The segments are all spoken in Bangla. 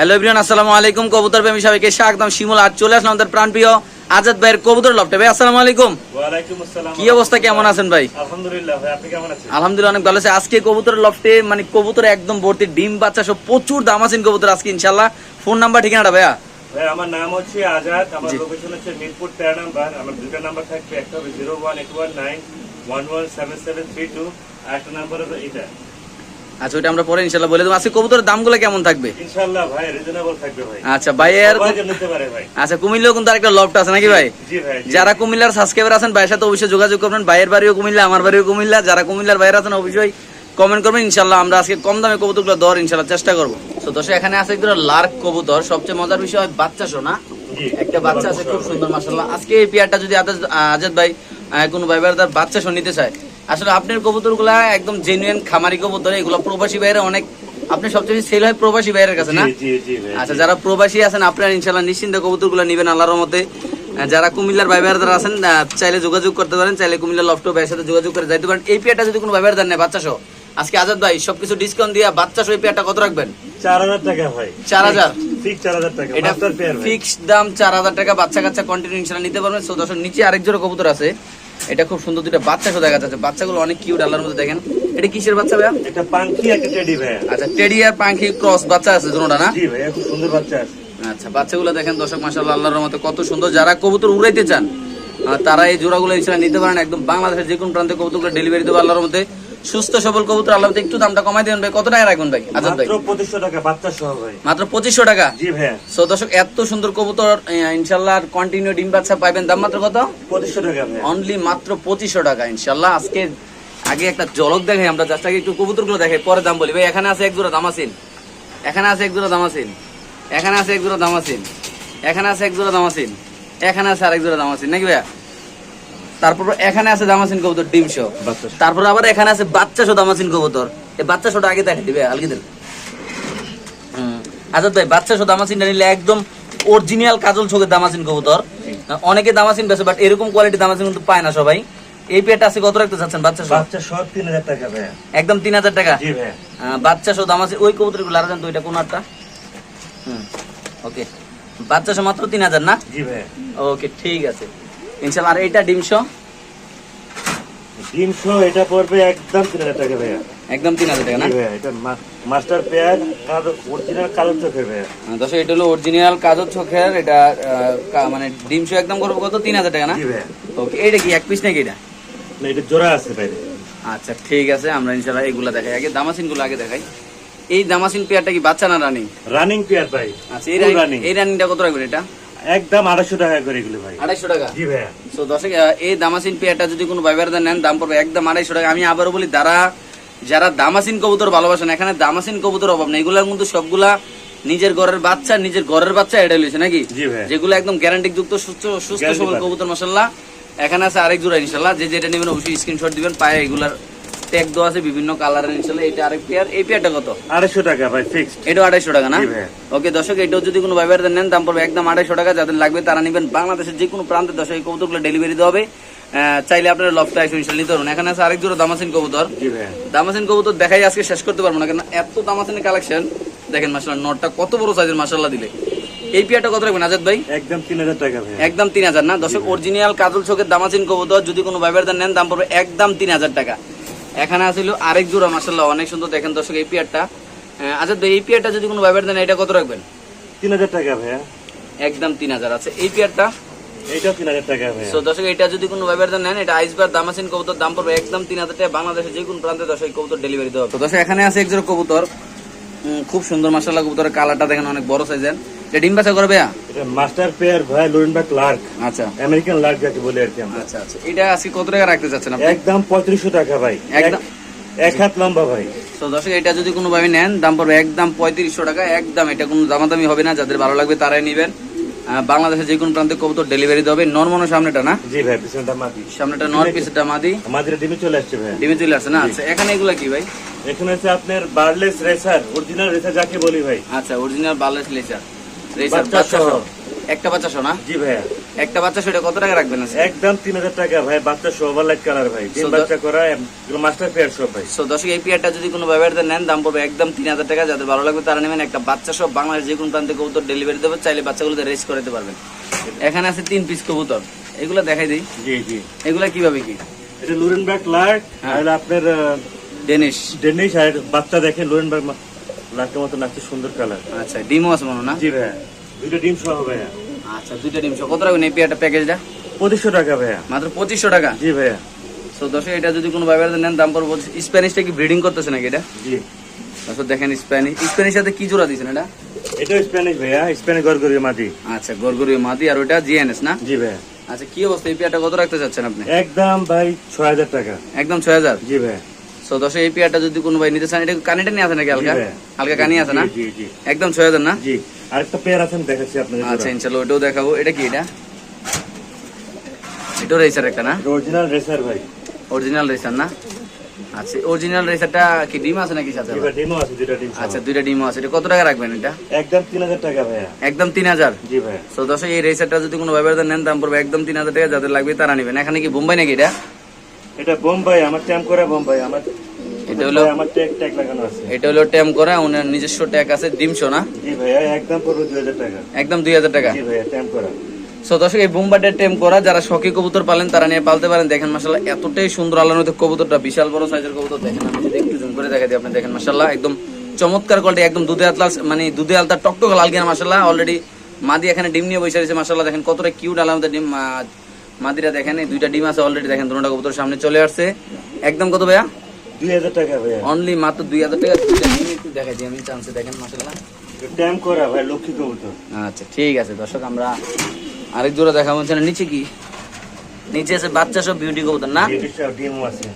হ্যালো এভরিওয়ান আসসালামু আলাইকুম। কবুতর প্রেমী সবাইকে স্বাগতম। শিমুল আজ চলে আসলাম আমাদের প্রাণপ্রিয় আজাদ ভাইয়ের কবুতর লফটে। ভাই আসসালামু আলাইকুম। কি অবস্থা? কেমন আছেন ভাই? আলহামদুলিল্লাহ ভাই আপনি কেমন আছেন? আলহামদুলিল্লাহ অনেক ভালো আছে। আজকে কবুতর লফটে মানে কবুতর একদম ভর্তি ডিম বাচ্চা সব প্রচুর দাম আছেন কবুতর আজকে ইনশাল্লাহ ফোন নাম্বার ঠিকানাটা ভাইয়া? ভাই আমার নাম হচ্ছে আজাদ আমার লোকেশন হচ্ছে মিরপুর তেরো নাম্বার আমার দুটো নাম্বার থাকবে একটা হবে zero one eight one nine one one seven seven three two আর একটা নাম্বার হবে এটা আচ্ছা ওটা আমরা পরে ইনশাল্লাহ বলে দেবো। আজকে কবুতরের দামগুলো কেমন থাকবে? ইনশাল্লাহ ভাই রিজনেবল থাকবে ভাই। আচ্ছা নিতে পারে ভাই। আচ্ছা কুমিল্লাও কিন্তু আরেকটা লফট আছে নাকি ভাই? জি ভাই যারা কুমিল্লার সাবস্ক্রাইবার আছেন ভাইয়ের সাথে অবশ্যই যোগাযোগ করবেন। ভাইয়ের বাড়িও কুমিল্লা আমার বাড়িও কুমিল্লা। যারা কুমিল্লার বাইরে আছেন অবশ্যই কমেন্ট করবেন। ইনশাল্লাহ আমরা আজকে কম দামে কবুতরগুলো দেওয়ার ইনশাল্লাহ চেষ্টা করব। তো দর্শক এখানে আছে একদম লার্ক কবুতর। সবচেয়ে মজার বিষয় বাচ্চা শোনা একটা বাচ্চা আছে খুব সুন্দর মাসাল্লাহ আজকে এই পেয়ারটা যদি আজাদ আজাদ ভাই কোনো ভাই ভাই তার বাচ্চা শো নিতে চায় আসলে আপনার কবুতরগুলা একদম জেনুইন খামারি কবুতর এগুলো প্রবাসী বাইরে অনেক আপনি সবচেয়ে সেল হয় প্রবাসী বাইরের কাছে না? আচ্ছা যারা প্রবাসী আছেন আপনারা ইনশাল্লাহ নিশ্চিন্তে কবুতরগুলো নেবেন আল্লাহর মতে যারা কুমিল্লার ভাই যারা আছেন চাইলে যোগাযোগ করতে পারেন চাইলে কুমিল্লার লফটো ভাইয়ের সাথে যোগাযোগ করে যাইতে পারেন। এই পেয়ারটা যদি কোনো ভাইবার দেন না বাচ্চা সহ। আজকে আজাদ ভাই সবকিছু ডিসকাউন্ট দিয়ে বাচ্চা সহ এই পেয়ারটা কত রাখবেন? চার হাজার টাকা ভাই। চার হাজার? ফিক্সড দাম চার হাজার টাকা বাচ্চা কাচ্চা কন্টিনিউ নিতে পারবেন। সো দর্শক নিচে আরেক জোড়া কবুতর আছে। এটা খুব সুন্দর দুটো বাচ্চা সহ দেখা যাচ্ছে। বাচ্চাগুলো অনেক কিউট আল্লাহর মধ্যে দেখেন। এটা কিসের বাচ্চা ভাইয়া? এটা পাঙ্কি একটা টেডি ভাই আচ্ছা টেডি আর পাখি ক্রস বাচ্চা আছে দুটোটা না? জি ভাই খুব সুন্দর বাচ্চা আছে। আচ্ছা বাচ্চাগুলো দেখেন দর্শক মাসাল্লাহ আল্লাহর রহমতে কত সুন্দর। যারা কবুতর উড়াইতে চান তারা এই জোড়াগুলো ইনশাআল্লাহ নিতে পারেন। একদম বাংলাদেশের যে কোনো প্রান্তে কবুতরগুলো ডেলিভারি দেবো আল্লাহর মধ্যে সুস্থ সবল কবুতর আল্লাহ একটু দামটা কমাই দেবেন ভাই কত টাকা রাখবেন ভাই? আজাদ ভাই। মাত্র পঁচিশশো টাকা বাচ্চা সহ ভাই। মাত্র পঁচিশশো টাকা? জি ভাই সো দর্শক এত সুন্দর কবুতর ইনশাল্লাহ কন্টিনিউ ডিম বাচ্চা পাইবেন। দাম মাত্র কত? পঁচিশশো টাকা ভাই অনলি মাত্র পঁচিশশো টাকা ইনশাল্লাহ। আজকে আগে একটা জলক দেখাই আমরা জাস্ট আগে একটু কবুতরগুলো দেখাই পরে দাম বলি। ভাই এখানে আছে এক জোড়া দামাসিন। এখানে আছে এক জোড়া দামাসিন। এখানে আছে এক জোড়া দামাসিন। এখানে আছে এক জোড়া দামাসিন। এখানে আছে আরেক জোড়া দামাসিন। নাকি ভাইয়া? তারপর এখানে আছে দামাসিন কবুতর ডিম শো তারপর আবার এখানে আছে বাচ্চা শো দামাসিন কবুতর। এই বাচ্চা শোটা আগে দেখা দিবে আলগি দিল আজাদ ভাই বাচ্চা শো দামাসিনটা নিলে একদম অরিজিনাল কাজল চোখের দামাসিন কবুতর। অনেকে দামাসিন বেছে বাট এরকম কোয়ালিটি দামাসিন কিন্তু পায় না সবাই। এই পেট আছে কত রাখতে চাচ্ছেন বাচ্চা শো বাচ্চা সহ তিন হাজার টাকা ভাই একদম তিন হাজার টাকা? জি ভাই বাচ্চা শো দামাসিন ওই কবুতরগুলো আর জানতো ওইটা কোন আটটা? হুম ওকে। বাচ্চা শো মাত্র তিন হাজার না? জি ভাই ওকে ঠিক আছে। ইনশাল্লাহ আর এইটা ডিম শো ডিম সহ এটা পড়বে একদম তিন হাজার টাকা ভাইয়া। একদম তিন হাজার টাকা না? এটা মাস্টার পেয়ার অরিজিনাল কালো চোখের ভাইয়া। দর্শক এটা হলো অরিজিনাল কাজল চোখের এটা মানে ডিম শো একদম করব কত? তিন হাজার টাকা না? ওকে এইটা কি এক পিস নাকি এটা? না এটা জোড়া আছে বাইরে আচ্ছা ঠিক আছে আমরা ইনশাল্লাহ এগুলা দেখাই। আগে দামাসিনগুলো আগে দেখাই। এই দামাসিন পেয়ারটা কি বাচ্চা না রানিং রানিং পেয়ার ভাই আচ্ছা এই রানিং। এই রানিংটা কত রাখবেন এটা? একদম আড়াইশো টাকা করে এগুলো ভাই। আড়াইশো টাকা? জি ভাইয়া। তো দর্শক এই দামাসিন পেয়ারটা যদি কোনো ব্যবহার নেন দাম পড়বে একদম আড়াইশো টাকা। আমি আবারও বলি যারা যারা দামাসিন কবুতর ভালোবাসেন এখানে দামাসিন কবুতর অভাব নেই। এগুলোর মধ্যে সবগুলা নিজের ঘরের বাচ্চা নিজের ঘরের বাচ্চা এটা লইছে নাকি? জি ভাই যেগুলো একদম গ্যারান্টি যুক্ত সুস্থ সুস্থ সবল কবুতর মশাল্লাহ এখানে আছে আরেক জোড়া ইনশাল্লাহ যে যেটা নেবেন অবশ্যই স্ক্রিনশট দিবেন পায়ে এগুলার ট্যাগ দেওয়া আছে বিভিন্ন কালারের ইনশাল্লাহ এটা আরেক পেয়ার এই পেয়ারটা কত? আড়াইশো টাকা ভাই ফিক্সড এটাও আড়াইশো টাকা না? ওকে দর্শক এটাও যদি কোনো নেন দাম পড়বে একদম আড়াইশো টাকা। যাদের লাগবে তারা নেবেন বাংলাদেশের যে কোনো প্রান্তে। দর্শক এই কবুতরগুলো ডেলিভারি দেওয়া হবে। চাইলে আপনারা লফটা এসে ইনশাল্লাহ নিতে পারবেন। এখানে আছে আরেক জোড়া দামাসিন কবুতর। দামাসিন কবুতর দেখাই আজকে শেষ করতে পারব না কেন এত দামাসিনের কালেকশন দেখেন মাসাল্লাহ নটটা কত বড় সাইজের মাসাল্লাহ দিলে। এই পেয়ারটা কত রাখবেন আজাদ ভাই? একদম তিন হাজার টাকা একদম তিন হাজার না? দর্শক অরিজিনাল কাজল চোখের দামাচিন কবুতর যদি কোনো ব্যবহার নেন দাম পড়বে একদম তিন হাজার টাকা। এখানে আসছিল আরেক জোড়া মাসাল্লাহ অনেক সুন্দর দেখেন দর্শক এই পেয়ারটা। আচ্ছা তো এই পেয়ারটা যদি কোনো ব্যবহার দেন এটা কত রাখবেন? তিন হাজার টাকা ভাইয়া। একদম তিন হাজার। আছে এই পেয়ারটা? এইটাও তিন হাজার টাকা ভাইয়া। তো দর্শক এটা যদি কোনো ব্যবহার নেন এটা আইসবার দামাচিন কবুতর দাম পড়বে একদম তিন হাজার টাকা। বাংলাদেশের যে কোনো প্রান্তে দর্শক কবুতর ডেলিভারি দেওয়া। তো দর্শক এখানে আছে এক জোড়া কবুতর। খুব সুন্দর মাসাল্লাহ কবুতরের কালারটা দেখেন অনেক বড় সাইজের এটা ডিম বাচ্চা করবে? এটা মাস্টার পেয়ার ভাই লার্ক আচ্ছা। আমেরিকান লার্ক যাকে বলি আর কি আমরা। আচ্ছা আচ্ছা। এটা আজকে কত টাকা রাখতে চাচ্ছেন আপনি? একদম পঁয়ত্রিশশো টাকা ভাই। একদম- এক- হাত লম্বা ভাই। তো দর্শক এটা যদি কোনো ভাবে নেন দাম পড়বে একদম পঁয়ত্রিশশো টাকা। একদম এটা কোনো দামাদামি হবে না যাদের ভালো লাগবে তারাই নেবেন। বাংলাদেশের যে কোনো প্রান্তে কবুতর ডেলিভারি দেবে নর্মানো সামনেটা না? জি ভাই পিছনটা মাটি সামনেটা নর পিসটা মাদি। আমাদের ডিমে চলে আসছে ভাই। ডিমে চলে আসছে না? আচ্ছা এখানে এগুলা কি ভাই? এখানে হচ্ছে আপনার বার্লেস রেসার অরিজিনাল রেসার যাকে বলি ভাই। আচ্ছা অরিজিনাল বার্লেস রেসার। বাচ্চা বাচ্চা সহ। সহ। একটা বাচ্চা শোনা জি ভাইয়া। একটা বাচ্চা সেটা কত টাকা রাখবেন একদম তিন হাজার টাকা ভাই বাচ্চা সহ ওভারলাইট কালার ভাই। তিন বাচ্চা করা মাস্টার পেয়ার সব ভাই। সো দর্শক এই পেয়ারটা যদি কোনো ব্যবহারতে নেন দাম পড়বে একদম তিন হাজার টাকা। যাদের ভালো লাগবে তারা নেবেন একটা বাচ্চা সব বাংলাদেশ যে কোনো প্রান্তে কবুতর ডেলিভারি দেবে চাইলে বাচ্চাগুলোতে রেস করে দিতে পারবেন। এখানে আছে তিন পিস কবুতর। এগুলো দেখাই দিই। জি জি। এগুলা কীভাবে কি? এটা লুরেনবার্গ লার্ক। আর আপনার ডেনিশ ডেনিশ আর বাচ্চা দেখে লুরেনবার্গ লার্কের মতো নাচতে সুন্দর কালার। আচ্ছা ডিমও আছে মনে না? জি ভাইয়া। দুইটা ডিম সহ ভাইয়া। আচ্ছা দুইটা ডিম সহ। কত রাখবেন এই পেয়ারটা প্যাকেজটা? পঁচিশশো টাকা ভাইয়া। মাত্র পঁচিশশো টাকা? জি ভাইয়া। সো দর্শক এটা যদি কোনো ব্যবহার নেন দাম পড়বে স্প্যানিশটা কি ব্রিডিং করতেছে নাকি এটা? জি। দর্শক দেখেন স্প্যানিশ স্প্যানিশ সাথে কি জোড়া দিয়েছেন এটা? এটা স্প্যানিশ ভাইয়া স্প্যানিশ গরগরি মাটি আচ্ছা গরগরি মাদি আর ওটা জিএনএস না? জি ভাইয়া। আচ্ছা কি অবস্থা? এই পেয়ারটা কত রাখতে চাচ্ছেন আপনি? একদম ভাই ছয় হাজার টাকা। একদম ছয় হাজার? জি ভাইয়া। সো দর্শক এই পেয়ারটা যদি কোনো ভাই নিতে চান এটা কানিটা নিয়ে আছে নাকি হালকা? হালকা কানি আছে না? জি জি একদম ছয় হাজার না? জি আরেকটা পেয়ার আছে দেখাচ্ছি আপনাদের আচ্ছা ইনশাল্লাহ ওটাও দেখাবো। এটা কি এটা? এটাও রেসার একটা না? অরিজিনাল রেসার ভাই। অরিজিনাল রেসার না? আচ্ছা অরিজিনাল রেসারটা কি ডিম আছে নাকি সাথে ডিমও আছে দুইটা ডিম। আচ্ছা দুইটা ডিমও আছে। এটা কত টাকা রাখবেন এটা? একদম টাকা ভাইয়া। একদম তিন হাজার? জি ভাইয়া। সো দর্শক এই রেসারটা যদি কোনো নেন দাম পড়বে একদম তিন হাজার টাকা। যাদের লাগবে তারা নেবেন। এখানে কি বোম্বাই নাকি এটা? এটা বোম্বাই আমার ট্যাম করা বোম্বাই। আমার এটা হলো- আমার ট্যাগ ট্যাগ লাগানো আছে। এটা হলো ট্যাম করা ওনার নিজস্ব ট্যাগ আছে ডিমশো না জি ভাইয়া একদম পড়বে দুই হাজার টাকা। একদম দুই হাজার টাকা। জি ভাইয়া ট্যাম করা। সো দর্শক এই বোম্বাইটের টেম করা যারা শখী কবুতর পালেন তারা নিয়ে পালতে পারেন। দেখেন মাসাল্লাহ এতটাই সুন্দর মধ্যে কবুতরটা বিশাল বড় সাইজের কবুতর। দেখেন আমি যদি একটু জুম করে দেখাই দিই আপনি দেখেন মাসাল্লাহ একদম চমৎকার কোয়ালিটি একদম দুধে আতলা মানে দুধে আলতা টকটক লাল গিয়া মাসাল্লাহ অলরেডি মাদি এখানে ডিম নিয়ে বসে রয়েছে মাসাল্লাহ দেখেন কতটা কিউট মধ্যে ডিম মাদিরা দেখেন এই দুইটা ডিম আছে অলরেডি দেখেন দুটা কবুতর সামনে চলে আসছে। একদম কত ভাইয়া? দুই হাজার টাকা ভাইয়া। অনলি মাত্র দুই হাজার টাকা একটু দেখাই দিই আমি চান্সে দেখেন ট্যাম করা ভাই লক্ষ্মী কবুতর। আচ্ছা ঠিক আছে দর্শক আমরা আরেক জোড়া দেখাবো না নিচে কি? নিচে আছে বাচ্চা সব বিউটি কবুতর না? আছে।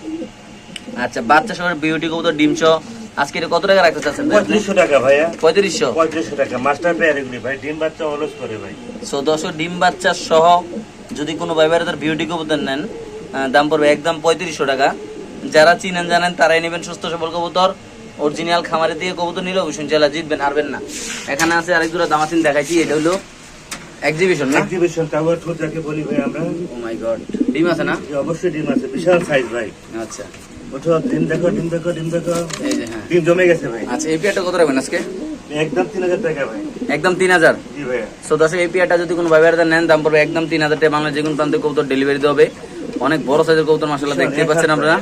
আচ্ছা বাচ্চা সব বিউটি কবুতর ডিম সহ। আজকে এটা কত টাকা রাখতে চাচ্ছেন পঁয়ত্রিশশো টাকা ভাইয়া। পঁয়ত্রিশশো? টাকা মাস্টার পেয়ার এগুলি ভাই ডিম বাচ্চা অলস করে ভাই। সো দর্শক ডিম বাচ্চা সহ যদি কোনো ব্যবহারের বিউটি কবুতর নেন দাম পড়বে একদম পঁয়ত্রিশশো টাকা। যারা চিনেন জানেন তারাই নেবেন সুস্থ সবল কবুতর। অরিজিনাল খামারে দিয়ে কবুতর নিলে অবশ্যই জেলা জিতবেন হারবেন না। এখানে আছে আরেক জোড়া দামাসিন দেখাইছি এটা হলো এক্সিবিশন না? এক্সিবিশন টাওয়ার ঠোঁট যাকে বলি ভাই আমরা। ও মাই গড ডিম আছে না? অবশ্যই ডিম আছে বিশাল সাইজ ভাই। আচ্ছা। ওঠো ডিম দেখো ডিম দেখো ডিম দেখো। এই যে হ্যাঁ। ডিম জমে গেছে ভাই। আচ্ছা এই পেয়ারটা কত রাখবেন আজকে? একদম তিন হাজার টাকা ভাই। একদম তিন হাজার? জি ভাইয়া। সো দর্শক এই পেয়ারটা যদি কোনো ব্যবহার নেন দাম পড়বে একদম তিন হাজার টাকা। বাংলা যে কোনো প্রান্তে কবুতর ডেলিভারি দেওয়া হবে। অনেক বড় সাইজের কবুতর মাসাল্লাহ দেখতে পাচ্ছেন আপনারা।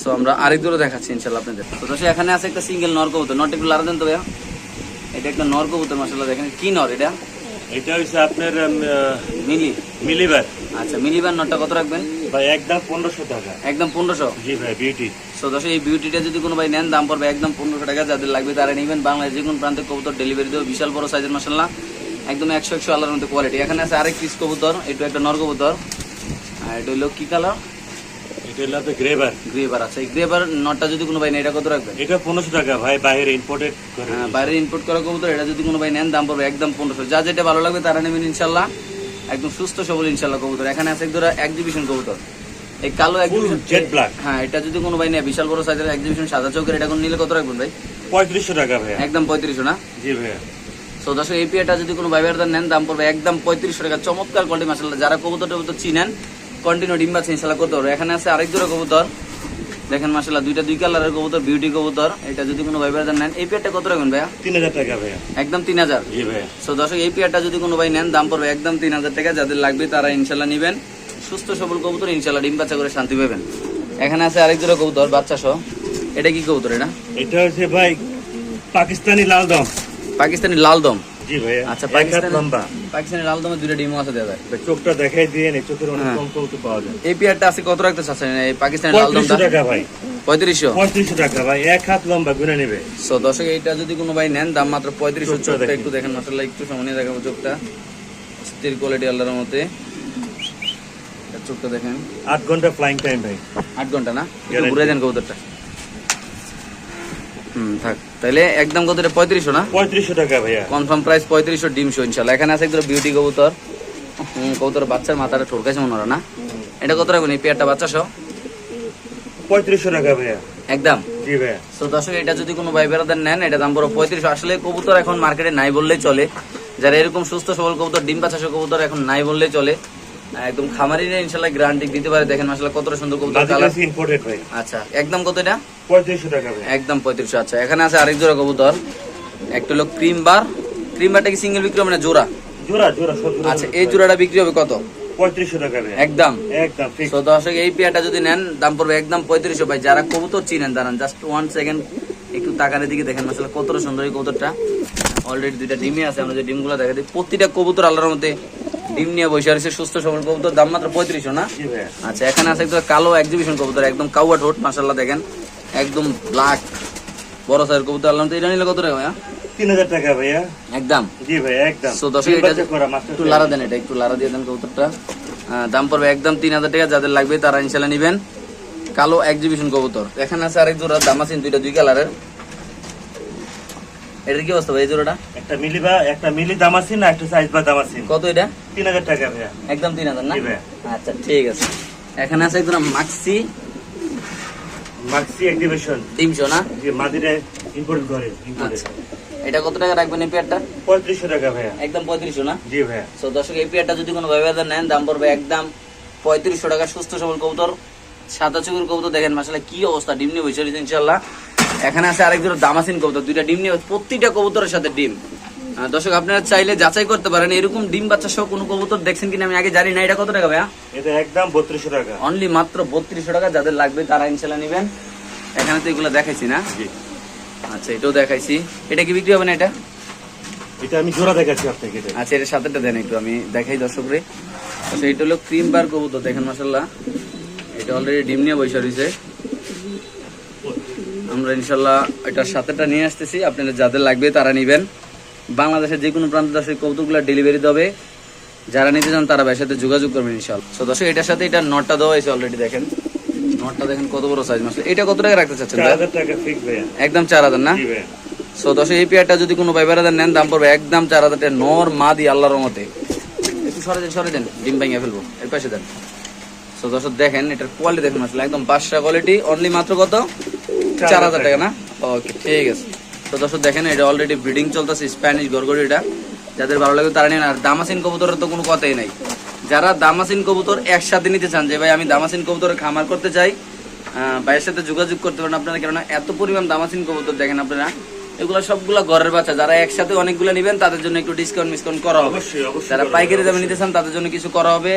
সো আমরা আরেক দূরে দেখাচ্ছি ইনশাল্লাহ আপনাদের। তো দর্শক এখানে আছে একটা সিঙ্গেল নর কবুতর। নট একটু লারা দেন তো ভাইয়া। এটা একটা নর কবুতর মাসাল্লাহ দেখেন। কি নর এটা? এটা হচ্ছে আপনার মিলি। মিলিবার। আচ্ছা মিলিবার নটটা কত রাখবেন? ভাই একদম পনেরোশো টাকা। একদম পনেরোশো? জি ভাই বিউটি সো দর্শক এই বিউটিটা যদি কোনো ভাই নেন দাম পড়বে একদম পনেরোশো টাকা। যাদের লাগবে তারা নেবেন। বাংলাদেশ যে কোনো প্রান্তে কবুতর ডেলিভারি দেবে বিশাল বড় সাইজের মাসাল্লাহ একদম একশো একশো আল্লাহর মধ্যে কোয়ালিটি এখানে আছে আরেক পিস কবুতর। এটা একটা নর কবুতর। আর এটা হলো কি কালার? এটা হলো আছে। নটটা যদি কোনো ভাই নেন এটা কত রাখবেন? এটা পনেরোশো টাকা ভাই বাইরে ইম্পোর্টেড হ্যাঁ, বাইরে ইনপুট করা কবুতর এটা যদি কোনো ভাই নেন দাম পড়বে একদম পনেরোশো। যা যেটা ভালো লাগবে তারা নেবেন ইনশাল্লাহ। একদম সুস্থ সবল ইনশাল্লাহ কবুতর। এখানে আছে এক এক্সিবিশন কবুতর। এই কালো এক্সিবিশন জেড ব্ল্যাক হ্যাঁ এটা যদি কোনো ভাই নেয় বিশাল বড় সাইজের এক্সিবিশন সাদা চৌকের এটা কোন নিলে কত রাখবেন ভাই? পঁয়ত্রিশশো টাকা একদম পঁয়ত্রিশশো না? জি ভাইয়া। সো দর্শক এই পিয়াটা যদি কোনো ভাই নেন দাম পড়বে একদম পঁয়ত্রিশশো টাকা। চমৎকার কোয়ালিটি মাসাল্লাহ যারা কবুতর টবুতর চিনেন কন্টিনিউ ডিম বাচ্চা ইনশাল্লাহ করতে পারবে এখানে আছে আরেক দুটো কবুতর। দেখেন মাসাল্লাহ দুইটা দুই কালারের কবুতর বিউটি কবুতর। এটা যদি কোনো ভাই ভাইয়ের নেন এই পিয়ারটা কত রাখবেন ভাইয়া? তিন হাজার টাকা ভাইয়া। একদম তিন হাজার? সো দর্শক এই পেয়ারটা যদি কোনো ভাই নেন দাম পড়বে একদম তিন হাজার টাকা। যাদের লাগবে তারা ইনশাল্লাহ নেবেন। সুস্থ সবল কবুতর ইনশাল্লাহ ডিম বাচ্চা করে শান্তি পাবেন। এখানে আছে আরেক দুটো কবুতর বাচ্চা সহ। এটা কি কবুতর এটা? এটা হচ্ছে ভাই পাকিস্তানি লাল দম। পাকিস্তানি লাল দম। জি ভাইয়া। আচ্ছা পাকিস্তানি লম্বা। পাকিস্তানি লাল দমে দুটো ডিমও আছে ভাই, চোখটা দেখাই দিয়ে নে চোখের অনেক হ্যাঁ। কম কৌতুক পাওয়া যায়। এই পেয়ারটা আছে কত রাখতে চাচ্ছেন? এই পাকিস্তানি লাল দমটা টাকা ভাই। পঁয়ত্রিশশো? পঁয়ত্রিশশো টাকা ভাই এক হাত লম্বা গুনে নেবে। সো দর্শক এইটা যদি কোনো ভাই নেন দাম মাত্র পঁয়ত্রিশশো চোখটা একটু দেখেন মাসাল্লাহ একটু সামনে দেখাবো চোখটা। স্থির কোয়ালিটি আল্লাহর মতে চোখটা দেখেন। আট ঘণ্টা ফ্লাইং টাইম ভাই। আট ঘণ্টা না? একটু ঘুরে দেন কবুতরটা। হুম থাক। তাহলে একদম কত এটা? পঁয়ত্রিশশো না? পঁয়ত্রিশশো টাকা ভাইয়া। কনফার্ম প্রাইস পঁয়ত্রিশশো ডিমশো ইনশাল্লাহ। এখানে আছে একদম বিউটি কবুতর। হুম কবুতর বাচ্চার মাথাটা ঠোরকাছে মনে না? এটা কত রাখবেন? এই পেয়ারটা বাচ্চা সহ? পঁয়ত্রিশশো টাকা ভাইয়া। একদম জি ভাইয়া। তো দর্শক এটা যদি কোনো ভাই বেড়াদার নেন এটা দাম পড়ো পঁয়ত্রিশশো। আসলে কবুতর এখন মার্কেটে নাই বললেই চলে। যারা এরকম সুস্থ সবল কবুতর ডিম বাচ্চা কবুতর এখন নাই বললেই চলে। একদম খামারি ইনশাল্লাহ গ্যারান্টি দিতে পারে। দেখেন মাসাল্লাহ কতটা সুন্দর কবুতর কালার ইম্পোর্টেড ভাই আচ্ছা একদম কত এটা? পঁয়ত্রিশশো টাকা একদম পঁয়ত্রিশশো আচ্ছা। এখানে আছে আরেক জোড়া কবুতর। একটা হলো ক্রিম বার। ক্রিম বারটা কি সিঙ্গেল বিক্রি হবে না জোড়া? জোড়া জোড়া আচ্ছা এই জোড়াটা বিক্রি হবে কত? পঁয়ত্রিশশো টাকা একদম। একদম তো দর্শক এই পেয়ারটা যদি নেন দাম পড়বে একদম পঁয়ত্রিশশো। ভাই যারা কবুতর চিনেন দাঁড়ান জাস্ট ওয়ান সেকেন্ড একটু তাকানের দিকে দেখেন আসলে কতটা সুন্দর এই কবুতরটা। অলরেডি দুইটা আছে আমরা যে ডিমগুলো দেখা দিই প্রতিটা কবুতর আল্লাহর মধ্যে ডিম নিয়ে বসে সুস্থ সবল কবুতর দাম মাত্র পঁয়ত্রিশশো না? আচ্ছা এখানে আছে কালো এক্সিবিশন কবুতর একদম কাউয়া ঠোঁট মাসাল্লাহ দেখেন। একদম ব্ল্যাক বড় সাইজের কবুতর আল্লাহ এটা নিলে কত টাকা ভাইয়া? তিন হাজার টাকা ভাইয়া। একদম। জি ভাই একদম। সো এটা একটু লারা দেন এটা একটু লারা দিয়ে দেন কবুতরটা। দাম পড়বে একদম তিন হাজার টাকা যাদের লাগবে তারা ইনশাল্লাহ নিবেন। কালো এক্সিবিশন কবুতর। এখানে আছে আরেক জোড়া দাম আছে দুইটা দুই কালারের এটার কি অবস্থা ভাই জোড়াটা? একটা মিলি বা একটা মিলি দাম আছে না একটা সাইজ বা দাম আছে কত এটা? তিন হাজার টাকা ভাইয়া। একদম তিন হাজার না? আচ্ছা ঠিক আছে। এখানে আছে একজন মাক্সি মাক্সি এক্টিভেশন তিনশো না? যে মাদিরে ইম্পোর্ট করে ইম্পোর্ট আচ্ছা। এটা কত টাকা রাখবেন এই পেয়ারটা পঁয়ত্রিশশো টাকা ভাইয়া। একদম পঁয়ত্রিশশো না? জি ভাইয়া। তো দর্শক এই পেয়ারটা যদি কোনো ব্যবহার নেন দাম পড়বে একদম পঁয়ত্রিশশো টাকা। সুস্থ সবল কবুতর সাদা চুকুর কবুতর। দেখেন মাসালে কি অবস্থা। ডিম নিয়ে বসে ইনশাল্লাহ এখানে আছে আরেক জোড়া দামাসিন কবুতর। দুইটা ডিম নিয়ে প্রতিটা কবুতরের সাথে ডিম। দর্শক আপনারা চাইলে যাচাই করতে পারেন এরকম ডিম বাচ্চা সহ কোনো কবুতর দেখছেন কিনা আমি আগে জানি না। এটা কত টাকা ভাইয়া? এটা একদম বত্রিশশো টাকা। অনলি মাত্র বত্রিশশো টাকা যাদের লাগবে তারা ইনশাল্লাহ নেবেন। এখানে তো এগুলো দেখাইছি না? জি। আচ্ছা এটাও দেখাইছি। এটা কি বিক্রি হবে না এটা? এটা আমি জোড়া দেখাচ্ছি আপনাকে এটা। আচ্ছা এটার সাথেটা দেন একটু আমি দেখাই দর্শকরে। আচ্ছা এটা হলো ক্রিম বার কবুতর দেখেন মাসাল্লাহ এটা অলরেডি ডিম নিয়ে বসে রয়েছে। আমরা ইনশাল্লাহ এটার সাথেটা নিয়ে আসতেছি। আপনাদের যাদের লাগবে তারা নেবেন। বাংলাদেশের যে কোনো প্রান্তে দর্শক কবুতরগুলো ডেলিভারি দেবে যারা নিতে চান তারা ভাইয়ের সাথে যোগাযোগ করবেন ইনশাল্লাহ তো দর্শক এটার সাথে এটা নটটা দেওয়া হয়েছে অলরেডি দেখেন। নটটা দেখেন কত বড় সাইজ মাসে এটা কত টাকা রাখতে চাচ্ছেন একদম চার হাজার না? সো দশ এই পেয়ারটা যদি কোনো ভাইবারাদের নেন দাম পড়বে একদম চার হাজার টাকা। নর মা দি আল্লাহর মতে একটু সরে দেন সরে দেন। ডিম ভেঙে ফেলব। এর পাশে দেন। সো দর্শক দেখেন এটার কোয়ালিটি দেখুন আসলে একদম বাদশা কোয়ালিটি অনলি মাত্র কত? চার হাজার টাকা। না? ওকে ঠিক আছে। তো দর্শক দেখেন এটা অলরেডি ব্রিডিং চলতেছে স্প্যানিশ গরগরি এটা যাদের ভালো লাগে তারা নেন। আর দামাসিন কবুতরের তো কোনো কথাই নাই। যারা দামাসিন কবুতর একসাথে নিতে চান যে ভাই আমি দামাসিন কবুতরের খামার করতে চাই ভাইয়ের সাথে যোগাযোগ করতে পারেন আপনারা কেননা এত পরিমাণ দামাসিন কবুতর দেখেন আপনারা। এগুলো সবগুলা ঘরের বাচ্চা যারা একসাথে অনেকগুলো নেবেন তাদের জন্য একটু ডিসকাউন্ট মিসকাউন্ট করা হবে। যারা পাইকারি দামে নিতে চান তাদের জন্য কিছু করা হবে।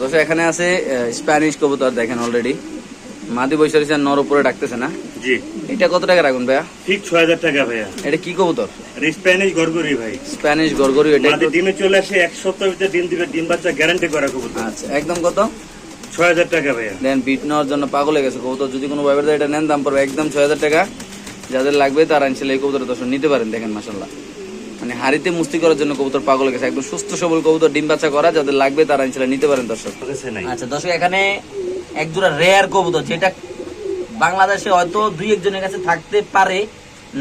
দর্শক এখানে আছে স্প্যানিশ কবুতর দেখেন অলরেডি মাদি বৈশাখী নর উপরে ডাকতেছে না। জি। এটা কত টাকা রাখুন ভাইয়া? ঠিক ছয় হাজার টাকা ভাইয়া। এটা কি কবুতর? স্প্যানিশ গরগরি ভাই। স্প্যানিশ গরগরি এটা ডিমে চলে আসে এক সপ্তাহের ভিতরে ডিম দিবে ডিম বাচ্চা গ্যারান্টি করা কবুতর। আচ্ছা একদম কত? ছয় হাজার টাকা ভাইয়া। দেন বিট নেওয়ার জন্য পাগল হয়ে গেছে কবুতর। যদি কোনো ভাইবার এটা নেন দাম পড়বে একদম ছয় হাজার টাকা। যাদের লাগবে তারা ইনশাল্লাহ এই কবুতর দর্শন নিতে পারেন দেখেন মাসাল্লাহ মানে হাড়িতে মুস্তি করার জন্য কবুতর পাগল হয়ে গেছে। একদম সুস্থ সবল কবুতর ডিম বাচ্চা করা যাদের লাগবে তারা ইনশাল্লাহ নিতে পারেন দর্শক। আচ্ছা দর্শক এখানে এক জোড়া রেয়ার কবুতর যেটা বাংলাদেশে হয়তো দুই একজনের কাছে থাকতে পারে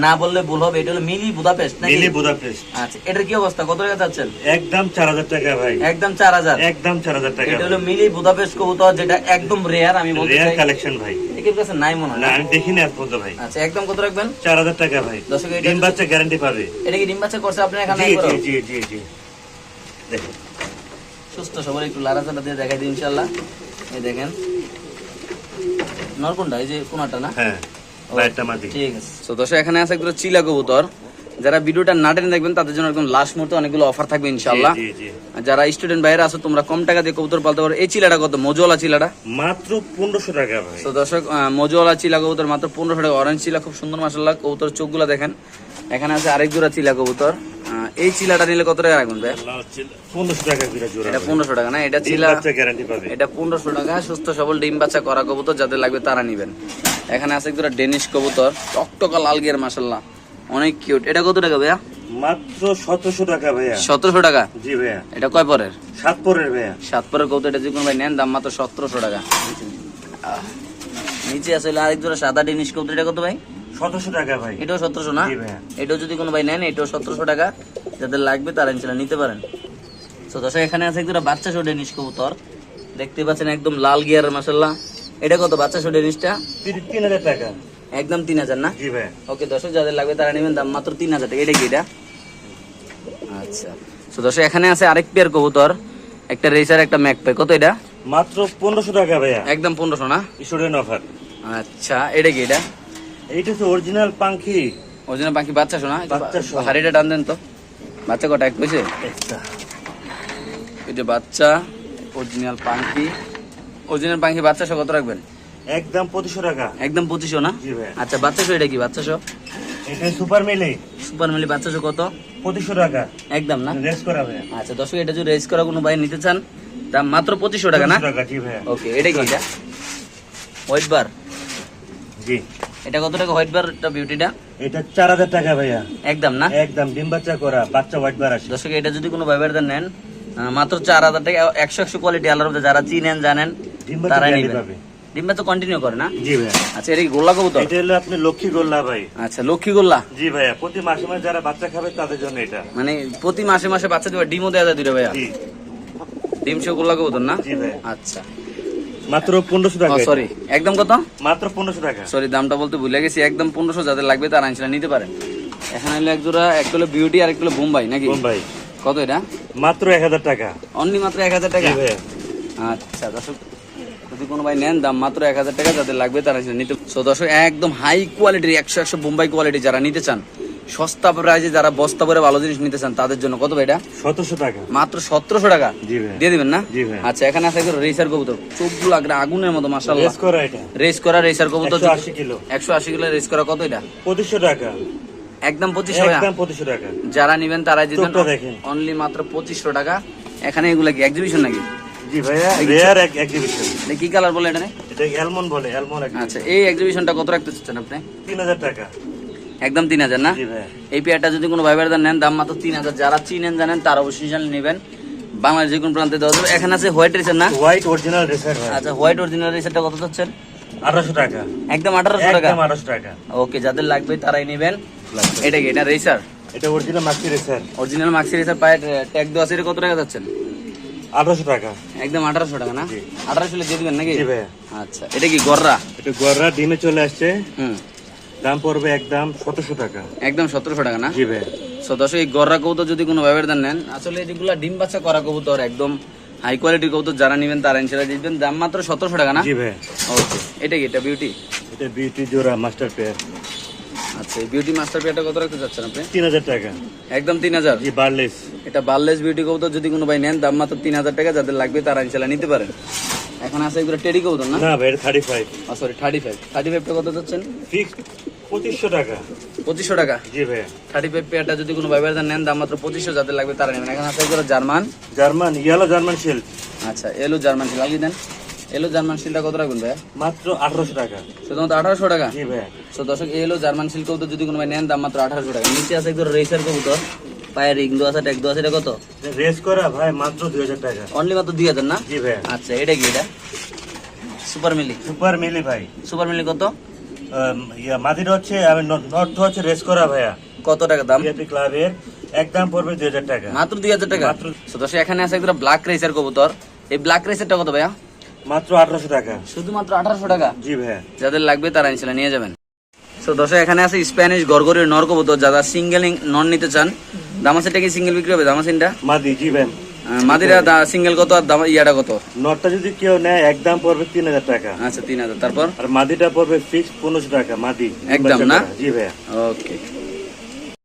না বললে ভুল হবে এটা হলো মিলি বুদাপেস্ট নাকি? মিলি বুদাপেস্ট। আচ্ছা এটার কি অবস্থা? কত টাকা চাচ্ছেন? একদম চার হাজার টাকা ভাই। একদম চার হাজার? একদম চার হাজার টাকা এটা হলো মিলি বুদাপেস্ট কবুতর যেটা একদম রেয়ার আমি বলতে রেয়ার চাই। কালেকশন ভাই। একের কাছে নাই মনে হয়? না? আমি দেখিনি আর পর্যন্ত ভাই। আচ্ছা একদম কত রাখবেন? চার হাজার টাকা ভাই। দর্শক, এটা ডিম বাচ্চা গ্যারান্টি পাবে। এটা কি ডিম বাচ্চা করছে আপনার এখানে জি জি জি জি। দেখুন। সুস্থ সবার একটু লাড়াচাড়া দিয়ে দেখাই দিই ইনশাল্লাহ এই দেখেন। নরকুন্ডা এই যে কোনাটা না? হ্যাঁ ঠিক আছে। তো দর্শক এখানে আছে একটু চিলা কবুতর। যারা ভিডিওটা না টেনে দেখবেন তাদের জন্য একদম লাস্ট মুহূর্তে অনেকগুলো অফার থাকবে যারা স্টুডেন্ট বাইরে আছো তোমরা কম টাকা দিয়ে কবুতর পালতে পারো। এই চিলাটা কত? মজুয়ালা চিলাটা? মাত্র পনেরোশো টাকা তো দর্শক আহ, মজুয়ালা চিলা কবুতর মাত্র পনেরোশো টাকা। অরেঞ্জ চিলা খুব সুন্দর মাসাল্লাহ কবুতর চোখগুলো দেখেন। এখানে আছে আরেক জোড়া চিলা কবুতর। এই চিলাটা নিলে কত টাকা রাখবেন ভাই? পনেরোশো টাকা এটা পনেরোশো টাকা না? এটা চিলা এটা পনেরোশো টাকা। সুস্থ সবল ডিম বাচ্চা করা কবুতর যাদের লাগবে তারা নিবেন। এখানে আছে একটা ডেনিশ কবুতর। টকটকা লাল গিয়ার মাসাল্লাহ অনেক কিউট এটা কত টাকা ভাইয়া? মাত্র সতেরোশো টাকা ভাইয়া। সতেরোশো টাকা? জি ভাইয়া। এটা কয় পরের? সাত পরের ভাইয়া। সাত পরের কবুতর এটা যে কোনো ভাই নেন দাম মাত্র সতেরোশো টাকা। নিচে আছে হলো আরেক জোড়া সাদা ডেনিশ কবুতর। এটা কত ভাই? সতেরোশো টাকা ভাই। এটাও সতেরোশো না? এটাও যদি কোনো ভাই নেন এটাও সতেরোশো টাকা। যাদের লাগবে তারা ইনশাল্লাহ নিতে পারেন। তো দর্শক এখানে আছে একটা বাচ্চা শো ডেনিশ কবুতর। দেখতে পাচ্ছেন একদম লাল গিয়ার এটা কত বাচ্চা শো ডেনিশটা টাকা। একদম তিন হাজার না? জি ভাইয়া। ওকে দর্শক যাদের লাগবে তারা নেবেন দাম মাত্র তিন হাজার টাকা। এটা কি এটা? আচ্ছা। তো দর্শক এখানে আছে আরেক পেয়ার কবুতর। একটা রেসার একটা ম্যাকপে কত এটা? মাত্র পনেরোশো টাকা ভাইয়া। একদম পনেরোশো না? স্টুডেন্ট অফার আচ্ছা এটা কি এটা? এইটা তো অরিজিনাল ওই জন্য বাকি বাচ্চা শোনা? বাচ্চা। হাড়িটা টান দেন তো। বাচ্চা কটা? এক হয়েছে? এই বাচ্চা অরিজিনাল পাঙ্কি অরিজিনাল পাঙ্কি বাচ্চা সহ কত রাখবেন? একদম পঁচিশশো টাকা। একদম পঁচিশশো না? আচ্ছা বাচ্চা সহ এটা কি বাচ্চা সহ এটা সুপার মিলি সুপার মিলি বাচ্চা সহ কত? পঁচিশশো টাকা। একদম না? রেস করা ভাইয়া আচ্ছা দর্শক এটা যদি রেজ করা কোনো ভাই নিতে চান দাম মাত্র পঁচিশশো টাকা না? ওকে এটা কি? এটা হোয়াইট বার জি। এটা কত টাকা? হোয়াইট বার এটা বিউটিটা এটা চার হাজার টাকা ভাইয়া। একদম না? একদম ডিম বাচ্চা করা বাচ্চা হোয়াইট বার আসে। দর্শক এটা যদি কোনো ভাইবার নেন। মাত্র চার হাজার টাকা একশো একশো কোয়ালিটি আলাদা মধ্যে যারা চিনেন জানেন ডিম বাচ্চা তারাই গ্যারান্টি নেবেন। পাবে। ডিম্বা তো কন্টিনিউ করে না? জি ভাইয়া। আচ্ছা এটা কি গোল্লা কবুতর? এটা হলো আপনি লক্ষ্মী গোল্লা ভাই। আচ্ছা লক্ষ্মী গোল্লা? জি ভাইয়া প্রতি মাসে মাসে যারা বাচ্চা খাবে তাদের জন্য এটা। মানে প্রতি মাসে মাসে বাচ্চা দেবে ডিমও দেওয়া যায় দুটো ভাইয়া? জি। ডিম সে গোল্লা কবুতর না? জি ভাইয়া। আচ্ছা। মাত্র পনেরোশো টাকা সরি একদম কত? মাত্র পনেরোশো টাকা। সরি দামটা বলতে ভুলে গেছি। একদম পনেরোশো যাদের লাগবে তারা আনছিল নিতে পারেন। এখানে হলো এক জোড়া এক কিলো বিউটি আর এক কিলো বোম্বাই নাকি? বোম্বাই কত এটা? মাত্র এক হাজার টাকা। অনলি মাত্র এক হাজার জি টাকা আচ্ছা দর্শক যদি কোনো ভাই নেন দাম মাত্র এক হাজার টাকা যাদের লাগবে তারা নিতে সো দর্শক একদম হাই কোয়ালিটির একশো একশো বোম্বাই কোয়ালিটি যারা নিতে চান সস্তা প্রাইজে যারা বস্তা করে ভালো জিনিস নিতে চান তাদের জন্য কত এটা? সতেরোশো টাকা। মাত্র সতেরোশো টাকা? দিয়ে দিবেন না? আচ্ছা এখানে আছে রেসার কবুতর। চোখগুলো আগ্রা আগুনের মতো মাসাল্লাহ রেস করা রেসার কবুতর একশো আশি কিলো। একশো আশি কিলো রেস করা কত এটা? পঁচিশশো টাকা। একদম পঁচিশশো টাকা? একদম পঁচিশশো টাকা। যারা নিবেন তারাই দিবেন। দেখেন। অনলি মাত্র পঁচিশশো টাকা। এখানে এগুলা কি এক্সিবিশন নাকি? জি ভাইয়া রেয়ার এক্সিবিশন কি কালার বলে এটা এটা অ্যালমন্ড বলে? অ্যালমন্ড আচ্ছা এই এক্সিবিশনটা কত রাখতে চাচ্ছেন আপনি? তিন হাজার টাকা। একদম তিন হাজার না? এই পেয়ারটা যদি কোনো ভাই ভাইদের নেন দাম মাত্র তিন হাজার। যারা চিনেন জানেন তারা অবশ্যই জানেন নেবেন। বাংলাদেশ যে কোনো প্রান্তে দেওয়া যাবে। এখানে আছে হোয়াইট রেসার না? হোয়াইট অরিজিনাল রেসার আচ্ছা হোয়াইট অরিজিনাল রেসারটা কত চাচ্ছেন? আঠারোশো টাকা। একদম আঠারোশো টাকা? আঠারোশো টাকা। ওকে যাদের লাগবে তারাই নেবেন। এটা কি? এটা রেসার? এটা original maxi racer. Original maxi racer পায়ের ট্যাগ দেওয়া আছে কত টাকা যাচ্ছেন আঠারোশো টাকা। একদম আঠারোশো টাকা না। আঠারোশো দিয়ে দিবেন নাকি? আচ্ছা এটা কি গররা? এটা গররা ডিমে চলে আসছে। হুম। দাম পড়বে একদম সতেরোশো টাকা। একদম সতেরোশো টাকা না? জি ভাইয়া সো দর্শক এই গররা কবুতর যদি কোনো নেন। আসলে যেগুলো ডিম বাচ্চা করা কবুতর একদম হাই কোয়ালিটির কবুতর যারা নেবেন তারা ইনশাল্লাহ দিবেন দাম মাত্র সতেরোশো টাকা না? জি ভাইয়া ওকে এটা কি? এটা বিউটি এটা বিউটি জোড়া মাস্টার পেয়ার আচ্ছা এই বিউটি মাস্টার পেয়ারটা কত রাখতে চাচ্ছেন আপনি? তিন হাজার টাকা। একদম তিন হাজার? জি বার্লেস এটা বার্লেস বিউটি কবুতর যদি কোনো ভাই নেন দাম মাত্র তিন হাজার টাকা। যাদের লাগবে তারা ইনশাল্লাহ নিতে পারেন। এখন আছে এগুলো টেডি কবুতর না? না ভাই এটা thirty five sorry thirty five thirty ফাইভটা কত চাচ্ছেন ফিক্স পঁচিশশো টাকা। পঁচিশশো টাকা? জি থার্টি ফাইভ পেয়ারটা যদি কোনো ভাই ভাইদের নেন দাম মাত্র পঁচিশশো যাদের লাগবে তারা নেবেন। এখন আছে এগুলো German? German yellow German shield আচ্ছা এলো জার্মান শিল লাগিয়ে দেন। এলো জার্মান শিলটা কত রাখবেন ভাই মাত্র আঠারোশো টাকা। শুধুমাত্র আঠারোশো টাকা? জি ভাইয়া তো দর্শক এলো জার্মান শিল কবুতর যদি কোনো ভাই নেন দাম মাত্র আঠারোশো টাকা। নিচে আছে একদম রেসার কবুতর। পায়ের রিং দু আছে ট্যাগ দু আছে এটা কত? রেস করা ভাই মাত্র দুই হাজার টাকা। অনলি মাত্র দুই হাজার না? জি ভাইয়া আচ্ছা এটা কি এটা? সুপার মিলি সুপার মিলি ভাই। সুপার মিলি কত? মাদির হচ্ছে আমি নর্থ হচ্ছে রেস করা ভাইয়া। কত টাকা দাম? ক্লাবের একদম পড়বে দুই হাজার টাকা। মাত্র দুই হাজার টাকা? মাত্র। এখানে আছে একদম ব্ল্যাক রেসার কবুতর। এই ব্ল্যাক রেসারটা কত ভাইয়া? মাত্র আঠারোশো টাকা। শুধুমাত্র আঠারোশো টাকা? জি ভাইয়া। যাদের লাগবে তারা ইনশাল্লাহ নিয়ে যাবেন। তো দর্শক এখানে আছে স্প্যানিশ গরগরের নর কবুতর। যারা সিঙ্গেল নন নিতে চান দামাসেরটা কি সিঙ্গেল বিক্রি হবে দামাসিনটা? মাদি জি ভাই। মাদিরা সিঙ্গেল কত আর দাম ইয়াটা কত? নটটা যদি কেউ নেয় একদম পড়বে তিন হাজার টাকা। আচ্ছা তিন হাজার। তারপর? আর মাদিটা পড়বে ফিক্স পনেরোশো টাকা মাদি। একদম না? জি ভাইয়া। ওকে